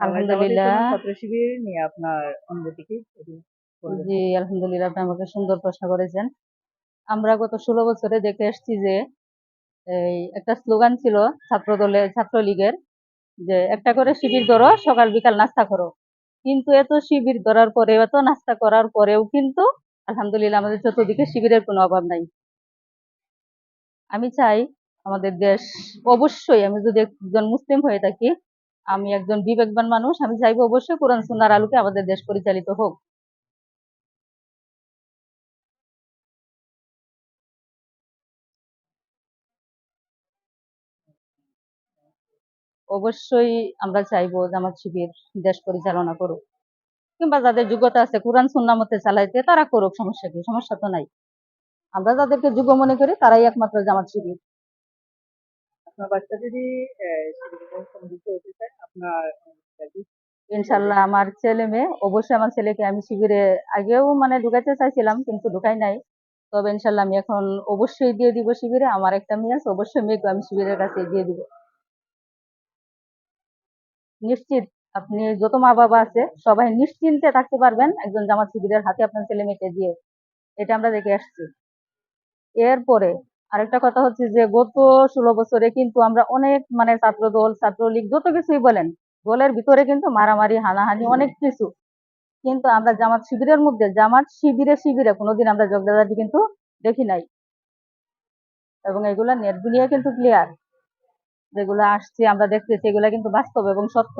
আলহামদুলিল্লাহ। ছাত্র শিবির নিয়ে আপনার অনুভূতি কি জি আলহামদুলিল্লাহ আপনি আমাকে সুন্দর প্রশ্ন করেছেন। আমরা গত ষোলো বছরে দেখে এসেছি যে এই একটা স্লোগান ছিল ছাত্র দলের ছাত্রলীগের যে একটা করে শিবির ধরো সকাল বিকাল নাস্তা করো। কিন্তু এত শিবির ধরার পরে এত নাস্তা করার পরেও কিন্তু আলহামদুলিল্লাহ আমাদের চতুর্দিকে শিবিরের কোনো অভাব নাই। আমি চাই আমাদের দেশ অবশ্যই আমি যদি একজন মুসলিম হয়ে থাকি আমি একজন বিবেকবান মানুষ, আমি চাইব অবশ্যই কোরআন সুন্নার আলোকে আমাদের দেশ পরিচালিত হোক। অবশ্যই আমরা চাইব জামাত শিবির দেশ পরিচালনা করুক। কিংবা যাদের যোগ্যতা আছে কোরআন সুন্না মতে চালাইতে, তারা করুক, সমস্যা কি? সমস্যা তো নাই। আমরা যাদেরকে যোগ্য মনে করি, তারাই একমাত্র জামাত শিবির। আপনার বাচ্চা যদি আপনার ইনশাল্লাহ আমার ছেলে মেয়ে, অবশ্যই আমার ছেলেকে আমি শিবিরে আগেও মানে ঢুকাইতে চাইছিলাম, কিন্তু ঢুকাই নাই। তবে ইনশাল্লাহ আমি এখন অবশ্যই দিয়ে দিব শিবিরে, আমার একটা মেয়ে আছে, অবশ্যই মেয়েকে আমি শিবিরের কাছে দিয়ে দিব। নিশ্চিত, আপনি যত মা বাবা আছে, সবাই নিশ্চিন্তে থাকতে পারবেন, একজন জামাত শিবিরের হাতে আপনার ছেলে মেয়েকে দিয়ে। এটা আমরা দেখে আসছি। এরপরে আরেকটা কথা হচ্ছে যে গত ষোলো বছরে কিন্তু আমরা অনেক মানে ছাত্র দল ছাত্রলীগ যত কিছুই বলেন দলের ভিতরে কিন্তু মারামারি হানাহানি অনেক কিছু। কিন্তু আমরা জামাত শিবিরের মধ্যে জামাত শিবিরে শিবিরে কোনোদিন আমরা যোগদাদাটি কিন্তু দেখি নাই। এবং এগুলা নেট দুনিয়া কিন্তু ক্লিয়ার যেগুলো আসছে আমরা দেখতেছি এগুলা কিন্তু বাস্তব এবং সত্য।